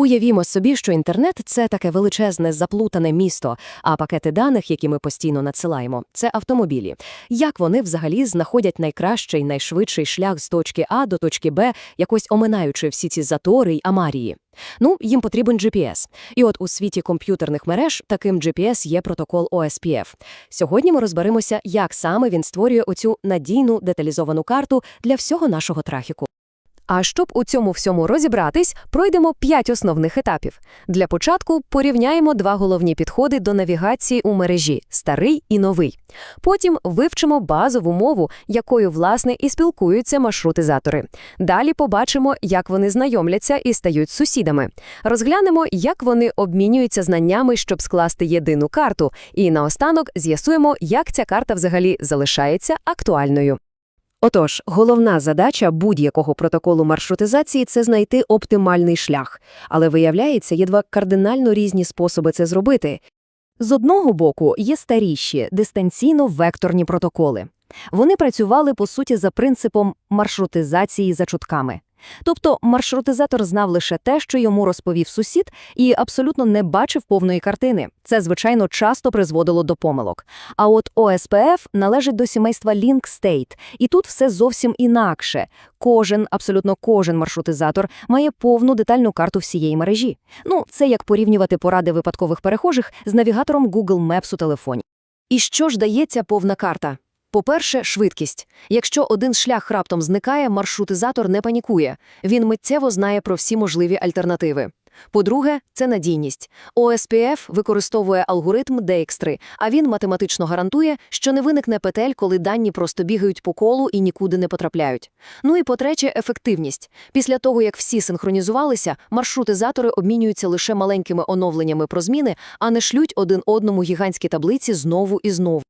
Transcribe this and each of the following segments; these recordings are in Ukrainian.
Уявімо собі, що інтернет це таке величезне заплутане місто, а пакети даних, які ми постійно надсилаємо, це автомобілі. Як вони взагалі знаходять найкращий, найшвидший шлях з точки А до точки Б, якось оминаючи всі ці затори й амарії? Ну, їм потрібен GPS. І от у світі комп'ютерних мереж таким GPS є протокол OSPF. Сьогодні ми розберемося, як саме він створює оцю надійну деталізовану карту для всього нашого трафіку. А щоб у цьому всьому розібратись, пройдемо п'ять основних етапів. Для початку порівняємо два головні підходи до навігації у мережі старий і новий. Потім вивчимо базову мову, якою власне і спілкуються маршрутизатори. Далі побачимо, як вони знайомляться і стають сусідами. Розглянемо, як вони обмінюються знаннями, щоб скласти єдину карту. І наостанок з'ясуємо, як ця карта взагалі залишається актуальною. Отож, головна задача будь-якого протоколу маршрутизації це знайти оптимальний шлях. Але виявляється, є два кардинально різні способи це зробити. З одного боку є старіші дистанційно-векторні протоколи. Вони працювали, по суті, за принципом маршрутизації за чутками. Тобто маршрутизатор знав лише те, що йому розповів сусід, і абсолютно не бачив повної картини. Це, звичайно, часто призводило до помилок. А от ОСПФ належить до сімейства Link State, і тут все зовсім інакше. Кожен, абсолютно кожен маршрутизатор має повну детальну карту всієї мережі. Ну, це як порівнювати поради випадкових перехожих з навігатором Google Maps у телефоні. І що ж дається повна карта? По-перше, швидкість. Якщо один шлях раптом зникає, маршрутизатор не панікує. Він миттєво знає про всі можливі альтернативи. По-друге, це надійність. ОСПФ використовує алгоритм Dijkstra, а він математично гарантує, що не виникне петель, коли дані просто бігають по колу і нікуди не потрапляють. Ну і по-третє, ефективність. Після того, як всі синхронізувалися, маршрутизатори обмінюються лише маленькими оновленнями про зміни, а не шлють один одному гігантські таблиці знову і знову.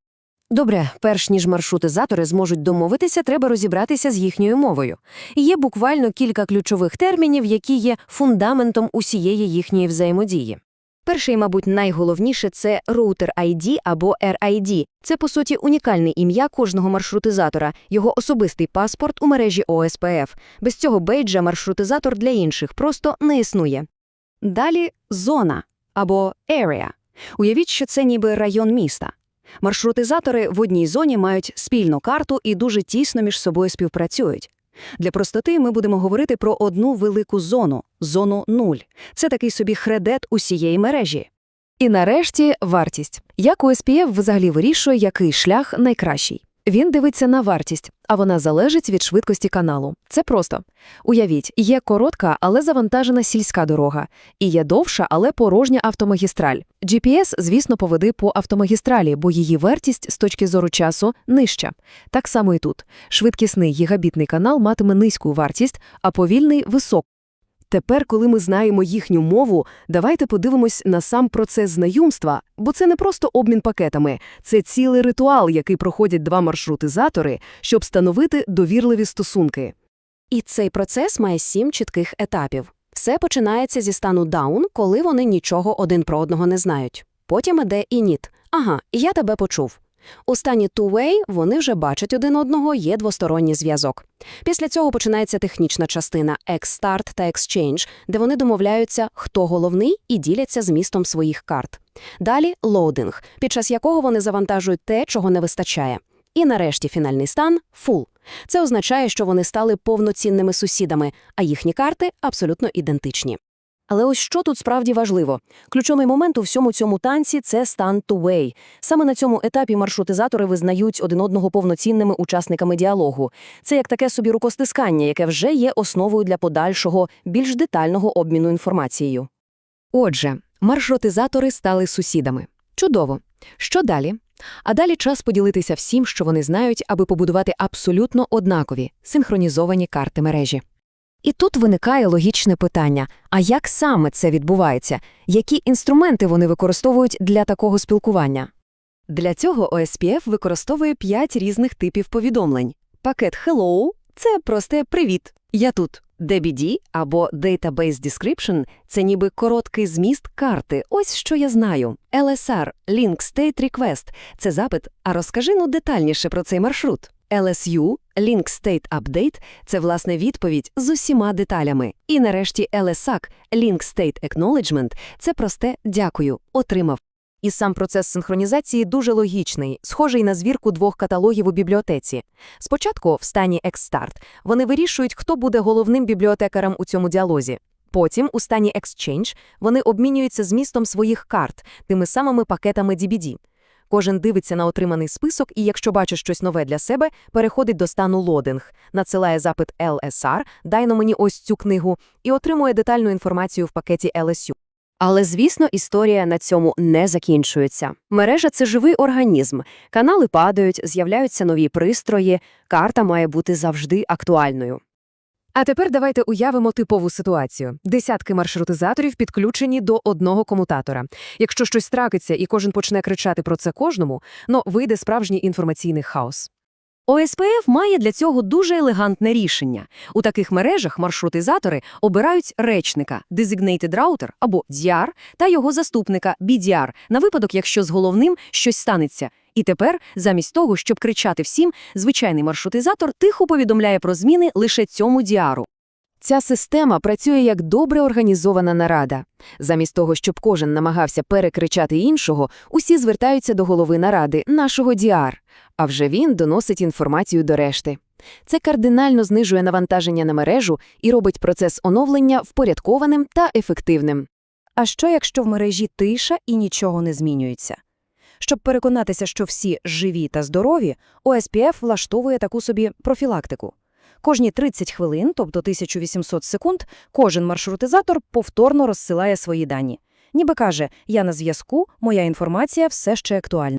Добре, перш ніж маршрутизатори зможуть домовитися, треба розібратися з їхньою мовою. Є буквально кілька ключових термінів, які є фундаментом усієї їхньої взаємодії. Перший, мабуть, найголовніше це Router ID або RID. Це, по суті, унікальне ім'я кожного маршрутизатора, його особистий паспорт у мережі ОСПФ. Без цього бейджа маршрутизатор для інших просто не існує. Далі зона або area. Уявіть, що це ніби район міста. Маршрутизатори в одній зоні мають спільну карту і дуже тісно між собою співпрацюють. Для простоти ми будемо говорити про одну велику зону зону 0. Це такий собі хредет усієї мережі. І нарешті вартість. Як OSPF взагалі вирішує, який шлях найкращий? Він дивиться на вартість, а вона залежить від швидкості каналу. Це просто. Уявіть, є коротка, але завантажена сільська дорога, і є довша, але порожня автомагістраль. GPS, звісно, поведе по автомагістралі, бо її вартість з точки зору часу нижча. Так само і тут. Швидкісний гігабітний канал матиме низьку вартість, а повільний високу. Тепер, коли ми знаємо їхню мову, давайте подивимось на сам процес знайомства, бо це не просто обмін пакетами, це цілий ритуал, який проходять два маршрутизатори, щоб встановити довірливі стосунки. І цей процес має сім чітких етапів. Все починається зі стану даун, коли вони нічого один про одного не знають. Потім іде ініт. Ага, я тебе почув. У стані two-way вони вже бачать один одного, є двосторонній зв'язок. Після цього починається технічна частина X-Start та Exchange, де вони домовляються, хто головний, і діляться змістом своїх карт. Далі loading, під час якого вони завантажують те, чого не вистачає. І нарешті фінальний стан full. Це означає, що вони стали повноцінними сусідами, а їхні карти абсолютно ідентичні. Але ось що тут справді важливо. Ключовий момент у всьому цьому танці це стан to way. Саме на цьому етапі маршрутизатори визнають один одного повноцінними учасниками діалогу. Це як таке собі рукостискання, яке вже є основою для подальшого, більш детального обміну інформацією. Отже, маршрутизатори стали сусідами. Чудово. Що далі? А далі час поділитися всім, що вони знають, аби побудувати абсолютно однакові синхронізовані карти мережі. І тут виникає логічне питання: а як саме це відбувається? Які інструменти вони використовують для такого спілкування? Для цього OSPF використовує п'ять різних типів повідомлень. Пакет Hello це просте привіт. Я тут. DBD або Database Description – це ніби короткий зміст карти. Ось що я знаю. LSR – Link State Request – це запит. А розкажи ну детальніше про цей маршрут. LSU – Link State Update – це, власне, відповідь з усіма деталями. І нарешті LSAC – Link State Acknowledgement – це просте «дякую», «отримав». І сам процес синхронізації дуже логічний, схожий на звірку двох каталогів у бібліотеці. Спочатку, в стані Xstart, вони вирішують, хто буде головним бібліотекарем у цьому діалозі. Потім, у стані Exchange, вони обмінюються змістом своїх карт, тими самими пакетами DBD. Кожен дивиться на отриманий список і, якщо бачить щось нове для себе, переходить до стану лодинг, надсилає запит LSR, дай-но мені ось цю книгу, і отримує детальну інформацію в пакеті LSU. Але, звісно, історія на цьому не закінчується. Мережа – це живий організм. Канали падають, з'являються нові пристрої, карта має бути завжди актуальною. А тепер давайте уявимо типову ситуацію. Десятки маршрутизаторів підключені до одного комутатора. Якщо щось трапиться і кожен почне кричати про це кожному, ну, вийде справжній інформаційний хаос. ОСПФ має для цього дуже елегантне рішення. У таких мережах маршрутизатори обирають речника Designated Router або DR та його заступника BDR на випадок, якщо з головним щось станеться. І тепер, замість того, щоб кричати всім, звичайний маршрутизатор тихо повідомляє про зміни лише цьому діару. Ця система працює як добре організована нарада. Замість того, щоб кожен намагався перекричати іншого, усі звертаються до голови наради, нашого діар, а вже він доносить інформацію до решти. Це кардинально знижує навантаження на мережу і робить процес оновлення впорядкованим та ефективним. А що, якщо в мережі тиша і нічого не змінюється? Щоб переконатися, що всі живі та здорові, ОСПФ влаштовує таку собі профілактику. Кожні 30 хвилин, тобто 1800 секунд, кожен маршрутизатор повторно розсилає свої дані. Ніби каже, я на зв'язку, моя інформація все ще актуальна.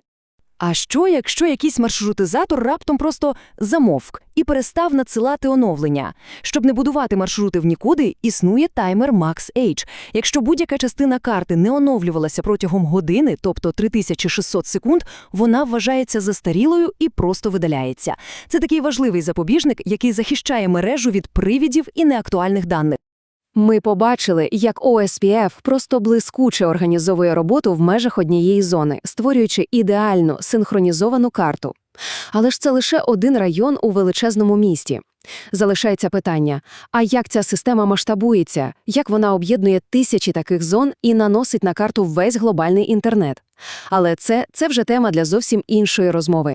А що, якщо якийсь маршрутизатор раптом просто замовк і перестав надсилати оновлення? Щоб не будувати маршрути в нікуди, існує таймер Max Age. Якщо будь-яка частина карти не оновлювалася протягом години, тобто 3600 секунд, вона вважається застарілою і просто видаляється. Це такий важливий запобіжник, який захищає мережу від привідів і неактуальних даних. Ми побачили, як ОСПФ просто блискуче організовує роботу в межах однієї зони, створюючи ідеальну синхронізовану карту. Але ж це лише один район у величезному місті. Залишається питання: а як ця система масштабується, як вона об'єднує тисячі таких зон і наносить на карту весь глобальний інтернет? Але це, це вже тема для зовсім іншої розмови.